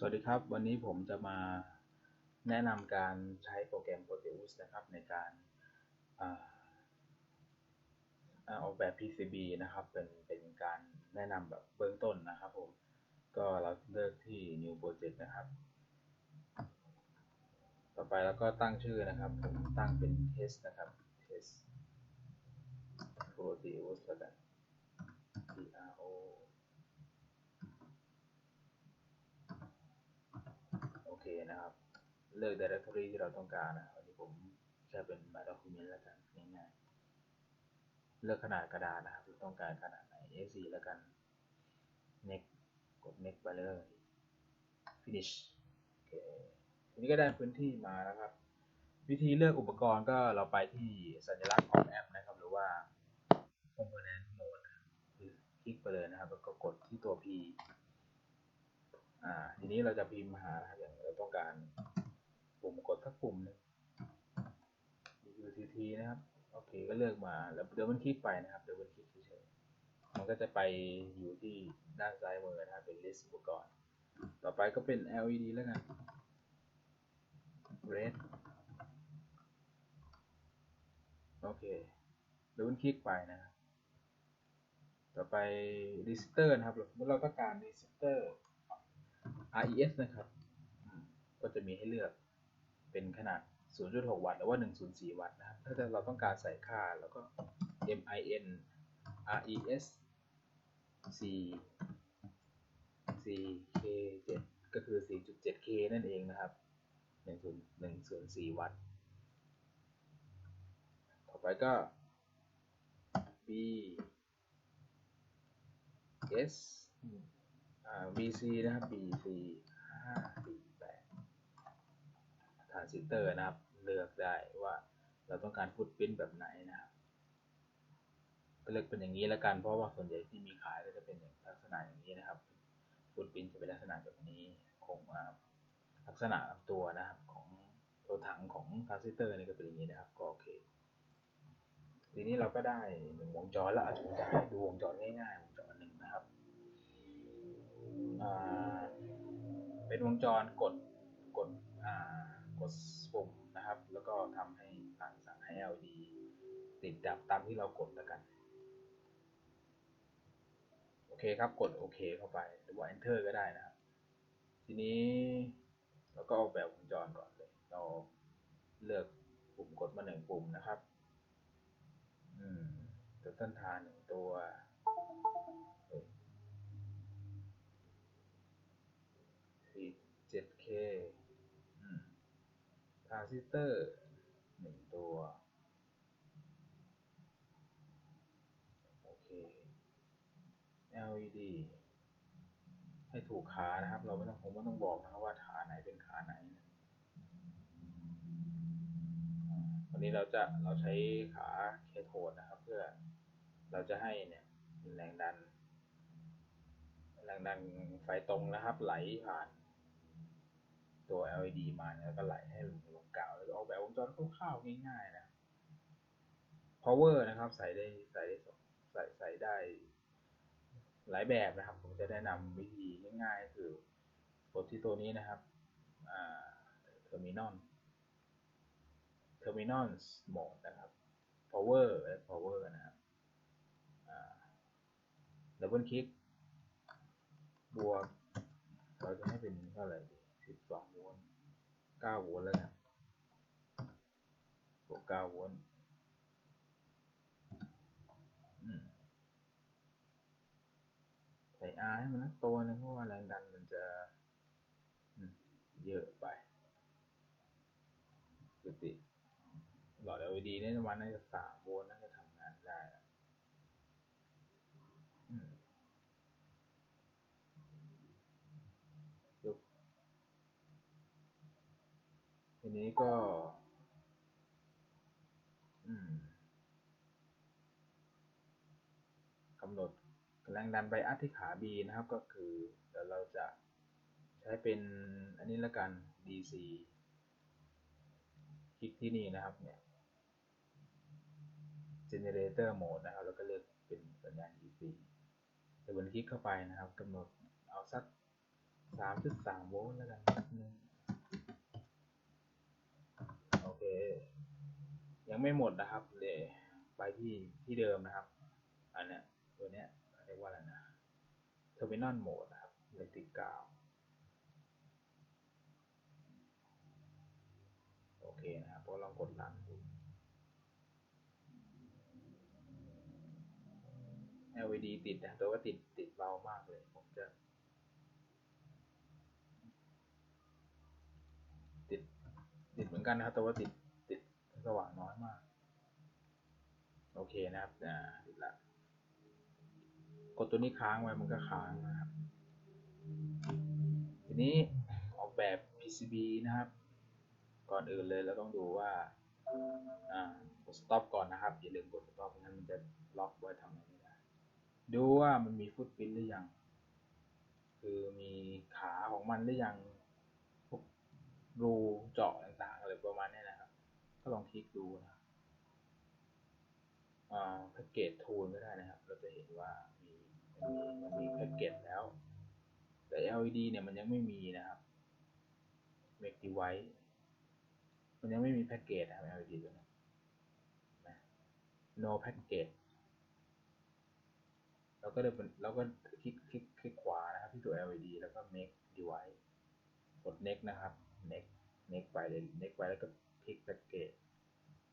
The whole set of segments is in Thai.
สวัสดีครับ วันนี้ผมจะมาแนะนำการใช้โปรแกรม Proteus นะครับ ในการอ่าอ่าออกแบบ PCB นะครับ เป็นเป็นการแนะนำแบบเบื้องต้นนะครับผม ก็เราเลือกที่ New Project นะครับ ต่อไปแล้วก็ตั้งชื่อนะครับ ผมตั้งเป็น test นะครับ test Proteus แล้วกัน P R O โอเคนะครับ เลือก directory ที่เราต้องการนะครันนี้ผมใช้เป็น my document แล้วกันง่ายๆเลือกขนาดกระดาษนะครับเราต้องการขนาดไหน A4 แล้วกัน next กด next ไปเลย finish โอเคทีนี้ก็ได้พื้นที่มาแล้วครับ วิธีเลือกอุปกรณ์ก็เราไปที่สัญลักษณ์ของแอปนะครับ หรือว่า component mode นะครับคือคลิกไปเลยนะครับ แล้วก็กดที่ตัว P อ่าทีนี้เราจะพิมพ์หาอย่างเราต้องการ ปุ่มกดสักปุ่มหนึง UTT นะครับ โอเคก็เลือกมา แล้วเดี๋ยวมันคลิกไปนะครับ เดี๋ยวมันคลิกเฉยๆมันก็จะไปอยู่ที่ด้านซ้ายมือนะครับ เป็น list อุปกรณ์ ต่อไปก็เป็น LED แล้วกัน red โอเค เดี๋ยวมันคลิกไปนะครับต่อไป resistor นะครับเมื่อเราต้องการ resistor RES นะครับ ก็จะมีให้เลือก เป็นขนาด 0.6 วัตต์หรือว่า 104 วัตต์นะครับ ถ้าเราต้องการใส่ค่าแล้วก็ MIN RES C CK7 ก็คือ 4.7K นั่นเองนะครับ104 วัตต์ ต่อไปก็ B S อ่า VC นะครับ BC 548ทรานซิสเตอร์นะครับ เลือกได้ว่าเราต้องการฟุตปริ้นแบบไหนนะครับก็เลือกเป็นอย่างนี้แล้วกันเพราะว่าส่วนใหญ่ที่มีขายก็จะเป็นลักษณะอย่างนี้นะครับฟุตปริ้นจะเป็นลักษณะแบบนี้คงอ่าลักษณะลำตัวนะครับของตัวถังของทรานซิสเตอร์นี่ก็เป็นอย่างนี้นะครับก็โอเคทีนี้เราก็ได้หนึ่งวงจรแล้วอาจจะให้ดูวงจรง่ายๆวงจรหนึ่งนะครับเป็นวงจรกดกดอ่า กดปุ่มนะครับ แล้วก็ทำให้สั่งสั่งให้ LED ติดดับตามที่เรากดแล้วกันโอเคครับกดโอเคเข้าไปหรือว่า enter ก็ได้นะครับ ทีนี้เราก็ออกแบบวงจรก่อนเลย เราเลือกปุ่มกดมาหนึ่งปุ่มนะครับ อืมตัวต้นทานหนึ่งตัวเอ้ย 47K อืมทราน ซิสเตอร์หนึ่งตัว โอเค LED ให้ถูกขานะครับ เราไม่ต้องผมไม่ต้องบอกนะครับว่าขาไหนเป็นขาไหนวันนี้เราจะเราใช้ขาเคโทนนะครับ เพื่อเราจะให้เนี่ยแรงดันแรงดันไฟตรงนะครับ ไหลผ่านตัว LED มาแล้วก็ไหลให้ลง ลงกาวออกแบบวงจรคร่าวๆง่ายๆนะ power นะครับใส่ได้ใส่ได้สองใส่ใส่ได้หลายแบบนะครับ ผมจะแนะนำวิธีง่ายๆ คือกดที่ตัวนี้นะครับอ่า terminal terminal mode นะครับ power และ power นะครับ double click บวก เราจะให้เป็นเท่าไหร่ดี12โวลต์9โวลต์แล้วกัน บวก9โวลต์ใส่ R ให้มันนักตัวนึงเพราะว่าแรงดันมันจะเยอะไปปกติหลอด LED เนี่ยประมาณน่าจะ3โวลต์น่าจะทำงานได้ยกทีนี้ก็ อืมกำหนด แรงดันไบอัสที่ขา B นะครับก็คือเดี๋ยวเราจะใช้เป็นอันนี้ละกัน DC คลิกที่นี่นะครับเนี่ย generator mode นะครับแล้วก็เลือกเป็นสัญญาณ DC เดี๋ยวบนคลิกเข้าไปนะครับกำหนดเอาสักสามจุดสามโวลต์แล้วกันนึงโอเค ยังไม่หมดนะครับเดี๋ยไปที่ที่เดิมนะครับ อันเนี้ยตัวเนี้ย เรียกว่าอะไรนะ terminal mode นะครับเลขที่เก้าโอเคนะครับก็ลองกดรันดู LED ติดนะแต่ว่าติดติดเบามากเลย ผมจะ ติดติดเหมือนกันนะครับแต่ว่าติดติดสว่างน้อยมาก โอเคนะครับอ่า กดตัวนี้ค้างไว้มันก็ค้างนะครับ ทีนี้ออกแบบ PCB นะครับ ก่อนอื่นเลยเราต้องดูว่า อ่ากด stop ก่อนนะครับ อย่าลืมกด stop ไม่งั้นมันจะล็อกไว้ทำอะไรไม่ได้ ดูว่ามันมีฟุตปินหรือยัง คือมีขาของมันหรือยังพวกรูเจาะต่างๆอะไรประมาณนี้นะครับ ก็ลองคลิกดูนะอ่าแพ็กเกจทูลก็ได้นะครับ เราจะเห็นว่า มีมันมีแพ็กเกจแล้ว แต่ LED เนี่ยมันยังไม่มีนะครับ make device มันยังไม่มีแพ็กเกจนะครับ LED ตัวนี้นะ no package เราก็เดินเราก็คลิกคลิกคลิกขวานะครับที่ตัว LED แล้วก็ make device กด next นะครับ next next ไปเลย next ไปแล้วก็คลิก package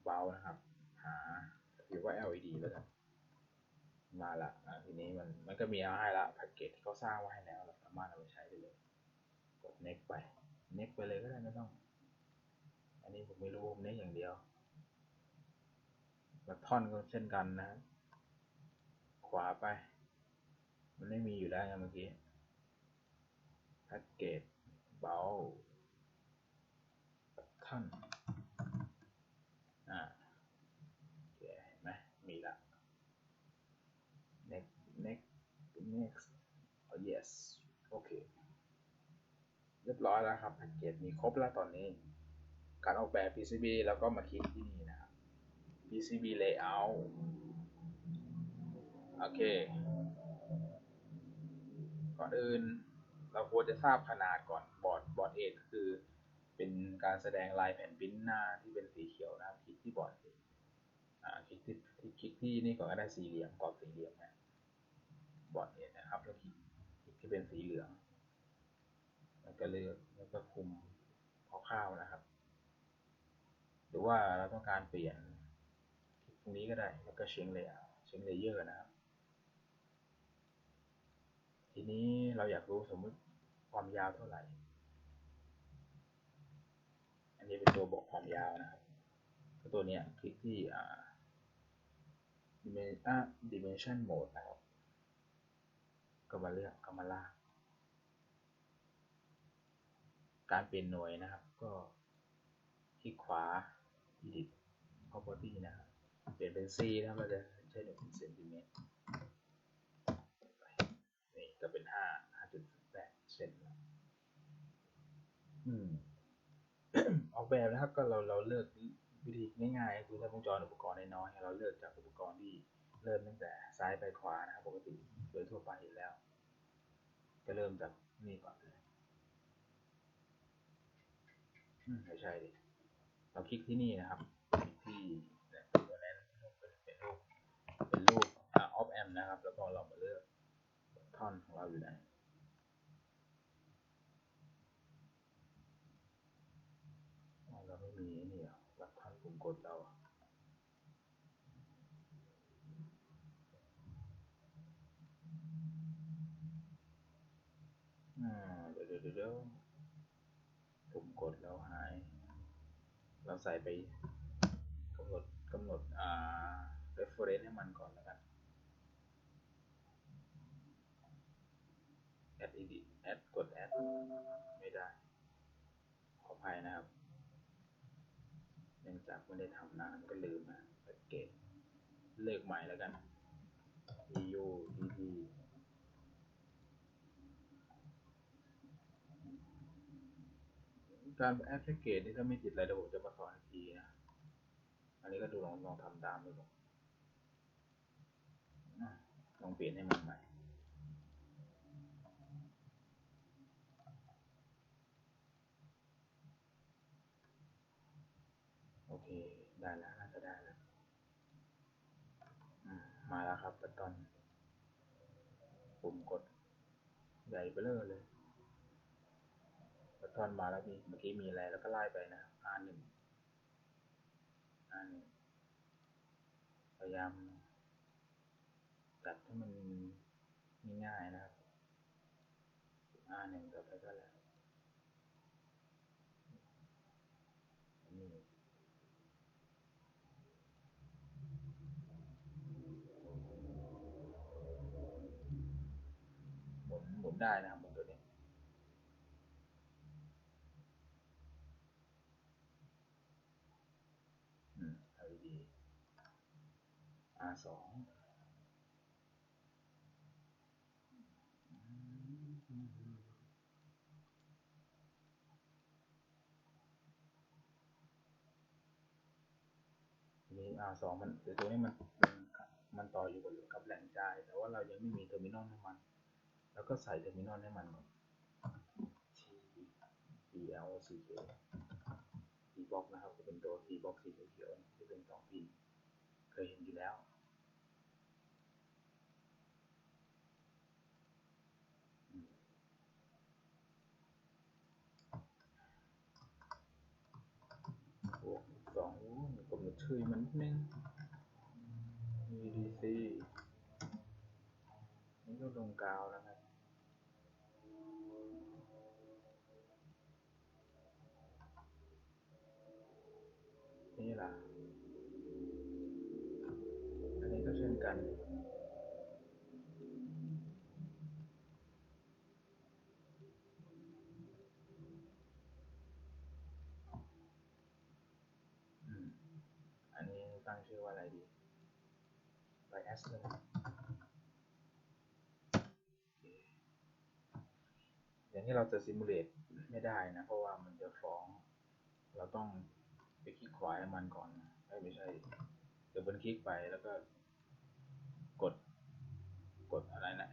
เบานะครับ หาหรือว่า LED แล้วกัน มาละอะทีนี้มันมันก็มีเอาให้ละแพ็กเกจที่เขาสร้างไว้ให้แล้วเราสามารถเอาไปใช้ได้เลย กด next ไป next ไปเลยก็ได้ไม่ต้อง อันนี้ผมไม่รู้ผมเน้นอย่างเดียวแบบท่อนก็เช่นกันนะ ขวาไป มันไม่มีอยู่แล้วไงเมื่อกี้แพ็กเกจเบาท่อนอ่าโอเคเห็นไหมมีละ next next next oh yes โอเค เรียบร้อยแล้วครับแพ็กเกจมีครบแล้วตอนนี้ การออกแบบ PCB แล้วก็มาคลิกที่นี่นะครับ PCB layout โอเค ก่อนอื่นเราควรจะทราบขนาดก่อนบอร์ดบอร์ดเอก็คือเป็นการแสดงลายแผ่นพิมพ์หน้าที่เป็นสีเขียวนะครับคลิกที่บอร์ดอ่าคลิกที่ที่คลิกที่นี่ก่อนก็ได้สี่เหลี่ยมกรอบสี่เหลี่ยมนะ บอร์ดเอนะครับ แล้วคลิกคลิกที่เป็นสีเหลือง แล้วก็เลือกแล้วก็คุมคร่าวๆนะครับ หรือว่าเราต้องการเปลี่ยนคลิกตรงนี้ก็ได้ แล้วก็เชงเลยเชงเลเยอร์นะครับ ทีนี้เราอยากรู้สมมุติความยาวเท่าไหร่ อันนี้เป็นตัวบอกความยาวนะครับตัวเนี้ยคลิกที่อ่า dimension mode นะครับ ก็มาเลือกก็มาลาก การเปลี่ยนหน่วยนะครับ ก็คลิกขวา edit property นะครับ เปลี่ยนเป็น C นะครับเราจะใช้หน่วยเป็นเซนติเมตรนี่ก็เป็นห้าห้าจุดแปดเซนอืมออกแบบนะครับก็เราเราเลือกวิธีง่ายๆคือถ้าวงจรอุปกรณ์น้อยเราเลือกจากอุปกรณ์ที่เริ่มตั้งแต่ซ้ายไปขวานะครับปกติโดยทั่วไปอยู่แล้ว ก็เริ่มจากนี่ก่อนเลยอืมไม่ใช่ดิเราคลิกที่นี่นะครับ ที่เนี่ยตัวนั้นเป็นเป็นรูปเป็นรูปอออฟแอมนะครับ แล้วก็เรามาเลือกท่อนของเราอยู่ไหน อ๋อเราไม่มีไอ้นี่เหรอรับท่อนปุ่มกดเราอะอ่า เดี๋ยวเดี๋ยวเดี๋ยวเดี๋ยวปุ่มกดเราหาย เราใส่ไปกำหนดกำหนดอ่า reference ให้มันก่อนแล้วกัน add edit add กด add ไม่ได้ ขออภัยนะครับ เนื่องจากไม่ได้ทำนานก็ลืมนะแพ็กเกจเลิกใหม่แล้วกัน eu dd การแอดแพ็กเกจนี่ถ้าไม่ติดอะไรเดี๋ยวผมจะมาสอนอีกทีนะ อันนี้ก็ดูลองลองทำตามดูลองเปลี่ยนให้มันใหม่โอเค ได้แล้ว น่าจะได้แล้วมาแล้วครับปัตตอน ผมกดใหญ่เบลอเลย ปัตอนมาแล้วมีเมื่อกี้มีอะไรแล้วก็ไล่ไปนะ R หนึ่ง R หนึ่งพยายามจัดให้มันง่ายๆนะครับ R หนึ่งต่อไปก็แล้วนี่หมุนหมุนได้นะครับหมุนตัวนี้ อืม LED R สองนี้ R สองมันตัวนี้มันมันต่ออยู่กับแหล่งจ่าย แต่ว่าเรายังไม่มีเทอร์มินอลให้มัน แล้วก็ใส่เทอร์มินอลให้มันก่อน T BL CK T box นะครับจะเป็นตัว T box สีเขียวที่เป็นสองพิน เคยเห็นอยู่แล้ว บวกสอง ชื่อมันนึง VDC นี่ก็ลงกาวแล้วครับนี่ล่ะ อันนี้ก็เช่นกัน อืม อันนี้ตั้งชื่อว่าอะไรดี bias เลยนะโอย่างที่เราจะ simulate ไม่ได้นะ เพราะว่ามันจะฟ้อง เราต้องไปคลิกขวาให้มันก่อนนะเอ้ยไม่ใช่เดี๋ยวบนคลิกไปแล้วก็กดกดอะไรนะ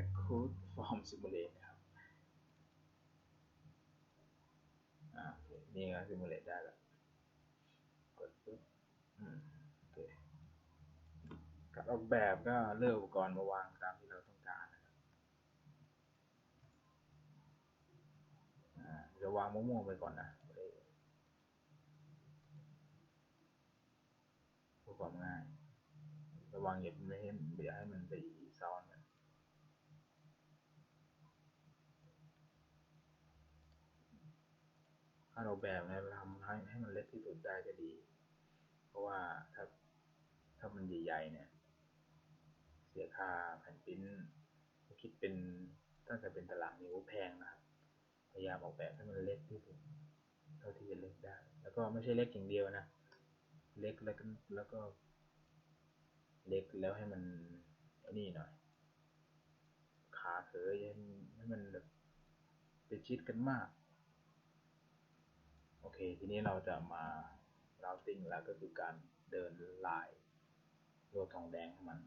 Execute Form Simulate นะครับอ่คนี่ก็ simulate ได้แล้วกดปุ๊บอืม การออกแบบก็เลือกอุปกรณ์มาวางตามที่เราต้องการนะครับจะวางมั่วๆไปก่อนนะเออเพื่อความง่าย ระวังอย่าไม่ให้อย่ให้มันไปซ้อนกันถ้าเราแบบเนี่ยทำให้ให้มันเล็กที่สุดได้ก็ดี เพราะว่าถ้าถ้ามันใหญ่ๆเนี่ย สียค่าแผ่นปริ้นคิดเป็นตั้งแต่เป็นตารางนิ้วแพงนะครับพยายามออกแบบให้มันเล็กที่สุดเท่าที่จะเล็กได้ แล้วก็ไม่ใช่เล็กอย่างเดียวนะ เล็กแล้วก็แล้วก็ เล็กแล้วให้มันนี่หน่อย ขาเขยให้มันให้มันแบบไปชิดกันมาก โอเค ทีนี้เราจะมา routing แล้วก็คือการเดินลายลวทองแดงให้มัน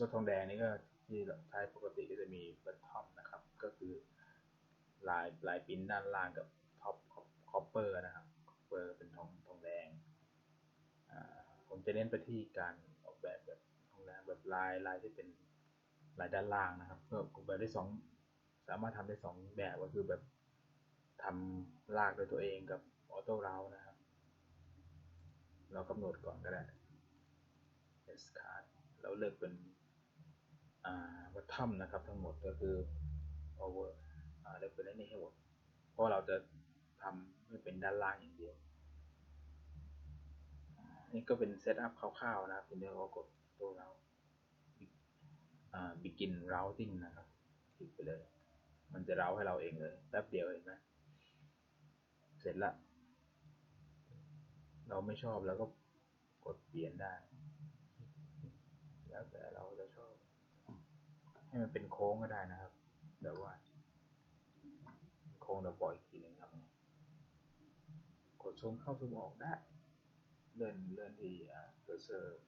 ลวทองแดงนี่ก็ที่ใช้ปกติก็จะมี bottom นะครับ ก็คือลายลายปิ้นด้านล่างกับ top copper นะครับ copper เป็นทองทองแดงผมจะเน้นไปที่การออกแบบแบบทองแดงแบบลายลายที่เป็นลายด้านล่างนะครับก็ออกแบบได้สองสามารถทำได้สองแบบก็คือแบบทำลากโดยตัวเองกับออโต้เรานะครับ เรากำหนดก่อนก็ได้ S card เราเลือกเป็น อ่า bottom นะครับ ทั้งหมดก็คือ over อ่าเลือกเป็นอันนี้ให้หมด เพราะเราจะทำให้เป็นด้านล่างอย่างเดียว นี่ก็เป็นเซตอัพคร่าวๆนะครับทีนี้เรากดตัวเรา begin routing นะครับคลิกไปเลย มันจะเราให้เราเองเลยแป๊บเดียวเห็นไหมเสร็จละเราไม่ชอบแล้วก็กดเปลี่ยนได้ แล้วแต่เราจะ ให้มันเป็นโค้งก็ได้นะครับ แต่ว่า โค้งเราปล่อยอีกทีหนึงครับกดซูมเข้าซูมออกได้ เลื่อนเลื่อนที่เคอร์เซอร์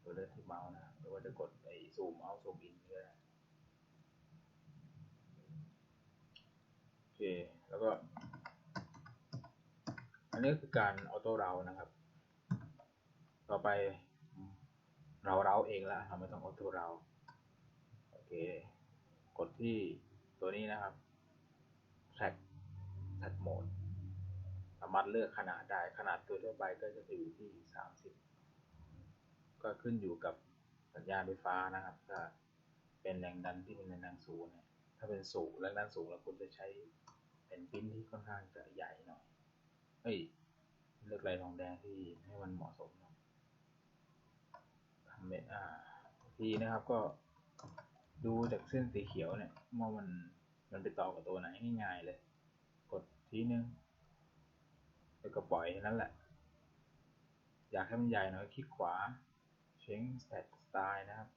หรือเลื่อนที่เมาส์นะหรือว่าจะกดไอ้ซูมเอาซูมอินก็ได้โอเค แล้วก็ อันนี้คือการออโต้เรานะครับ ต่อไปเราเราเองละเราไม่ต้องออโต้เรา กดที่ตัวนี้นะครับ track track mode สามารถเลือกขนาดได้ ขนาดตัวทั่วไปก็จะอยู่ที่ 30 ก็ขึ้นอยู่กับสัญญาณไฟฟ้านะครับ ถ้าเป็นแรงดันที่เป็นแรงดันสูงเนี่ยถ้าเป็นสูงแรงดันสูงแล้วคุณจะใช้เป็นปิ้นที่ค่อนข้างจะใหญ่หน่อยเฮ้ยเลือกลายทองแดงที่ให้มันเหมาะสมทำเป็นอ่าทีนะครับก็ ดูจากเส้นสีเขียวเนี่ยว่ามันมันไปต่อกับตัวไหนง่ายๆเลย กดทีนึงแล้วก็ปล่อยนั้นแหละ อยากให้มันใหญ่หน่อยคลิกขวา change stat style นะครับ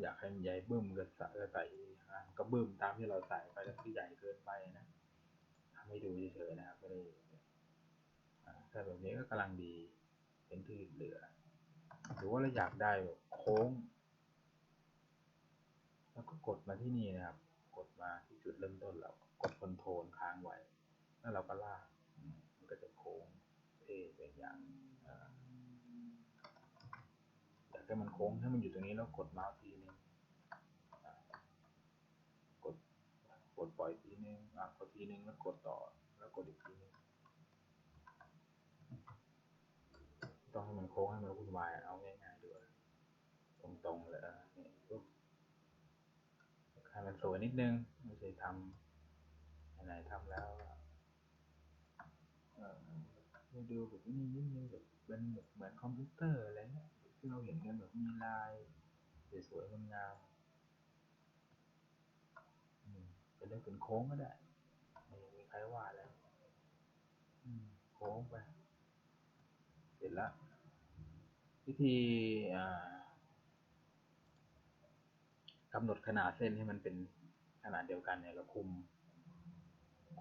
อยากให้มันใหญ่บึ้มก็ใส่ก็ใส่อ่าก็บึ้มตามที่เราใส่ไปแล้วที่ใหญ่เกินไปนะทำให้ดูเฉยๆนะครับไม่ได้ถ้าแบบนี้ก็กำลังดีเป็นที่เหลือ หรือว่าเราอยากได้โค้ง แล้วก็กดมาที่นี่นะครับ กดมาที่จุดเริ่มต้นเรากดคอนโทรลค้างไว้ แล้วเราก็ลากมันก็จะโค้งเท่เป็นอย่างอ่าอยากให้มันโค้งให้มันอยู่ตรงนี้แล้วกดเมาส์ทีนึงกดกดปล่อยทีนึงอะกดทีนึงแล้วกดต่อแล้วกดอีกทีนึงต้องให้มันโค้งให้มันวุ่นวายเอาง่ายๆด้วยตรงๆเลย มันสวยนิดนึง ไม่ใช่ทำไหนทำแล้วเออดูแบบนี้นิดนึงแบบเป็นเหมือนคอมพิวเตอร์อะไรเงี้ยที่เราเห็นกันแบบมีลายสวยๆงามๆอืมจะเลือกเป็นโค้งก็ได้ไม่มีใครว่าแล้วโค้งไป เสร็จแล้ววิธีอ่า กำหนดขนาดเส้นให้มันเป็นขนาดเดียวกันเนี่ยเราคุม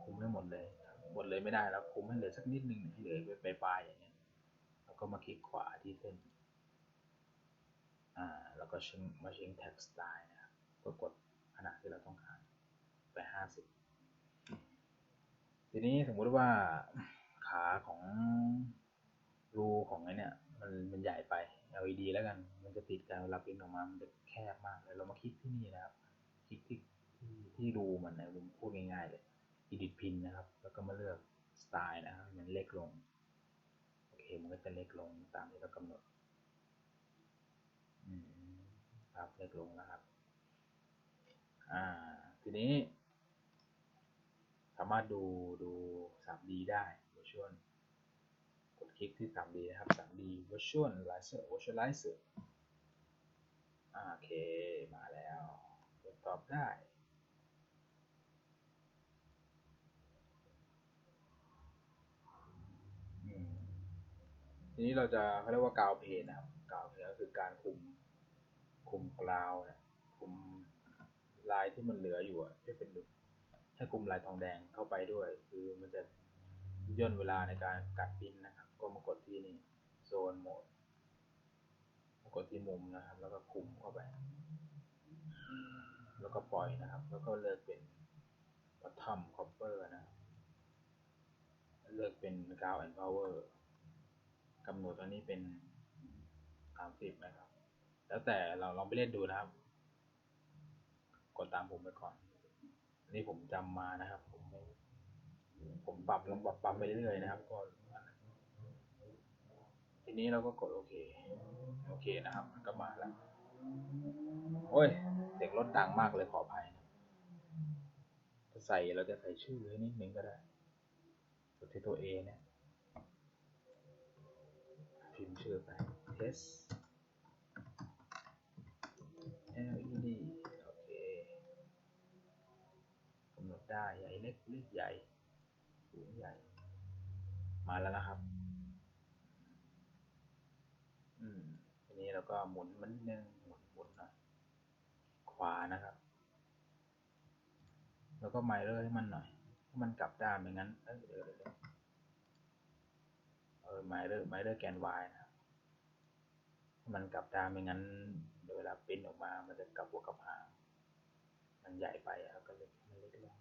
คุมให้หมดเลยหมดเลยไม่ได้แล้วคุมให้เหลือสักนิดนึงให้เหลือไปปลายอย่างเงี้ยแล้วก็มาคลิกขวาที่เส้นอ่าแล้วก็เชิงมาเชิงแท็กสไตล์นะครับก็กดขนาดที่เราต้องการไปห้าสิบทีนี้สมมุติว่าขาของรูของไอ้เนี่ยมันมันใหญ่ไป LED แล้วกัน มันจะติดกันเวลาปริ้นออกมา มันจะแคบมากเลยเรามาคลิก ลิกที่ที่ที่รูมันนะผมพูดง่ายๆเลย edit pin นะครับ แล้วก็มาเลือกสไตล์นะครับมันเล็กลง โอเค มันก็จะเล็กลงตามที่เรากำหนดอืมครับเล็กลงนะครับ อ่า ทีนี้ สามารถดูดู 3D ได้ Visual กดคลิกที่ 3D นะครับ 3D Visualizer Visualizer อ่าโอเค มาแล้ว ตอบได้ทีนี้เราจะเขาเรียกว่ากาวเพนนะครับกาวเพนก็คือการคุมคุมกราวนะคุมลายที่มันเหลืออยู่อะให้เป็นให้คุมลายทองแดงเข้าไปด้วย คือมันจะย่นเวลาในการกัดปิ้นนะครับ ก็มากดที่นี่โซนโหมด มากดที่มุมนะครับ แล้วก็คุมเข้าไป แล้วก็ปล่อยนะครับ แล้วก็เลือกเป็น bottom copper นะ เลือกเป็น ground and power กำหนดตัวนี้เป็น30นะครับ แล้วแต่เราลองไปเล่นดูนะครับ กดตามผมไปก่อน นี่ผมจำมานะครับ ผมผมปรับลองปรับปรับไปเรื่อยๆนะครับ ก็ทีนี้เราก็กดโอเค โอเคนะครับ ก็มาแล้ว โอ้ย รถดังมากเลยขออภัยนะจะใส่เราจะใส่ชื่อให้นิดนึงก็ได้กดที่ตัว A เนี่ยพิมพ์ชื่อไป test LED โอเคกำหนดได้ใหญ่เล็กเล็กใหญ่สูงใหญ่ มาแล้วนะครับ อืมทีนี้เราก็หมุนมันนึงหมุนหมุนหน่อย ขวานะครับ แล้วก็ไมเลอร์ให้มันหน่อยให้มันกลับด้านไม่งั้นเออเดี๋ยวเดี๋ยวเออไมเลอร์ไมเลอร์แกน Y นะครับมันกลับด้านไม่งั้นเวลาปิ้นออกมา มันจะกลับหัวกลับหางมันใหญ่ไปแล้วก็เล็กมันเล็กลง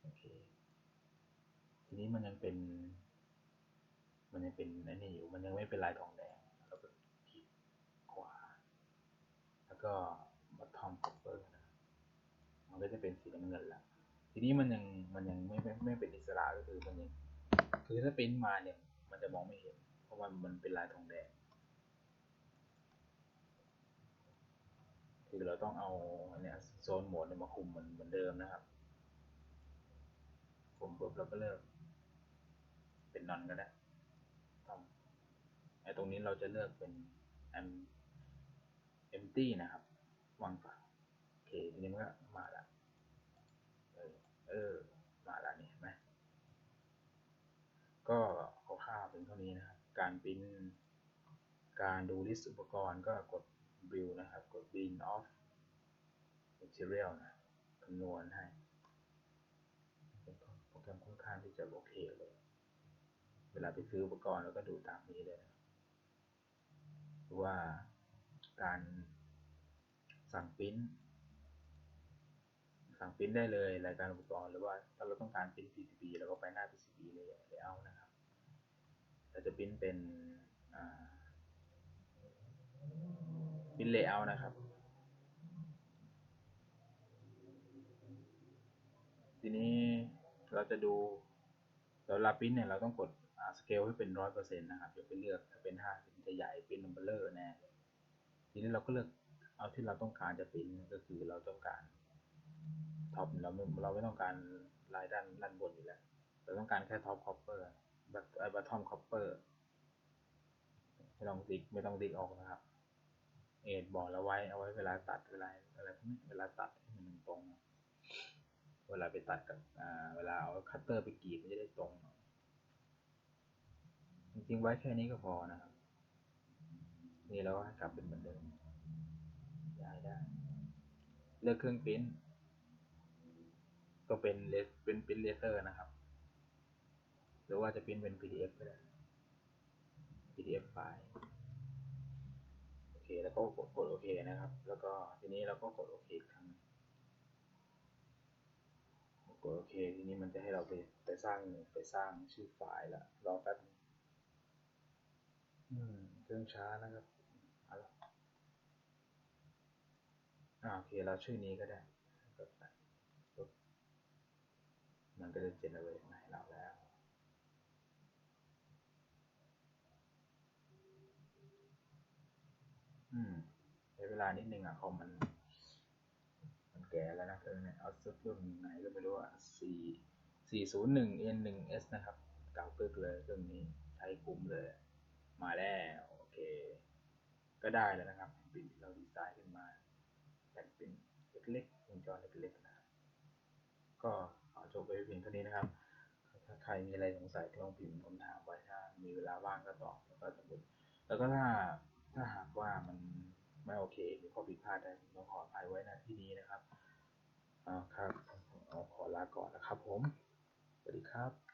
โอเค ทีนี้มันยังเป็น มันยังเป็นอ้นี่อยู่ มันยังไม่เป็นลายทองแดง แล้วก็คลิกขวา แล้วก็ อมคัพเปอร์นะมันก็จะเป็นสีน้ำเงินละทีนี้มันยังมันยังไม่ไม่ไม่เป็นอิสระก็คือมันยังคือถ้าเปริ้นมาเนี่ย มันจะมองไม่เห็น เพราะว่ามันเป็นลายทองแดงคือเราต้องเอาเนี้ยโซนโหมดเนี่ยมาคุมเหมันเหมือนเดิมนะครับผมปุ๊บเราก็เลือกเป็นนอนก็ได้ทำไอ้ตรงนี้เราจะเลือกเป็น empty นะครับวางเปล่า นี้มันก็มาละเออเออ มาละเนี่เห็นไหมก็คร่าวๆเป็นเท่านี้นะครับ การปิ้นการดูลิสต์อุปกรณ์ก็กด view นะครับ กด bin of material นะคำนวณให้โปรแกรมค่อนข้างที่จะโอเคเลย เวลาไปซื้ออุปกรณ์เราก็ดูตามนี้เลยนะว่าการสั่งปิ้น สั่งปริ้นได้เลยรายการอุปกรณ์หรือว่าถ้าเราต้องการปริ้น PCB เราก็ไปหน้า PCB เลยเลยเอานะครับเราจะปริ้นเป็นอ่าปริ้น layout นะครับทีนี้เราจะดูเราลาปริ้นเนี่ยเราต้องกดสเกลให้เป็นร้อยเปอร์เซ็นต์นะครับอย่าไปเลือกถ้าเป็นห้าจะใหญ่ปริ้นนัมเบอร์แน่ทีนี้เราก็เลือกเอาที่เราต้องการจะปริ้นก็คือเราต้องการ ท็อปเราไม่เราไม่ต้องการลายด้านด้านบนอยู่แล้ว เราต้องการแค่ท็อปคอปเปอร์บัตบัตทอมคอปเปอร์ไม่ต้องดิกไม่ต้องดิกออกนะครับ เอ็ดบอกแล้วไว้เอาไว้เวลาตัดเวลาอะไรพวกนี้เวลาตัดให้มันตรง เวลาไปตัดกับอ่าเวลาเอาคัตเตอร์ไปกรีดมันจะได้ตรง จริงๆไว้แค่นี้ก็พอนะครับ นี่เราก็กลับเป็นเหมือนเดิมย้ายได้ เลือกเครื่องปิ้น ก็เป็นเลสเป็นเปริ้นเลเซอร์นะครับ หรือว่าจะปริ้นเป็น PDF ก็ได้ PDF ไฟล์โอเค แล้วก็กดกดโอเคนะครับ แล้วก็ทีนี้เราก็กดโอเคอีกครั้งกดโอเคทีนี้มันจะให้เราไปไปสร้างไปสร้างชื่อไฟล์ละรอแป๊บอืมเครื่องช้านะครับเอาละอ่าโอเคเราชื่อนี้ก็ได้กดไปปุ๊บ มันก็จะเจเนเรตมาให้เราแล้ว อืมใช้เวลานิดนึงอะคอมมัน มันแก่แล้วนะเครื่องเนี่ยเอาสักรุ่นไหนก็ไม่รู้อะสี่สี่ศูนย์หนึ่ง N หนึ่ง S นะครับ เก่าเกึกเลยเครื่องนี้ใช้คุ้มเลย มาแล้วโอเค ก็ได้แล้วนะครับปินเราดีไซน์ขึ้นมาแผ่นเป็นเล็กๆวงจรเล็กๆนะก็ จบไปเพียงเท่านี้นะครับ ถ้าใครมีอะไรสงสัยก็ลองพิมพ์คำถามไว้ถ้ามีเวลาว่างก็ตอบแล้วก็สมมติแล้วก็ถ้าถ้าหากว่ามันไม่โอเคมีข้อผิดพลาดใดต้องขออภัยไว้นะที่นี้นะครับอ่าครับขอลาก่อนนะครับผมสวัสดีครับ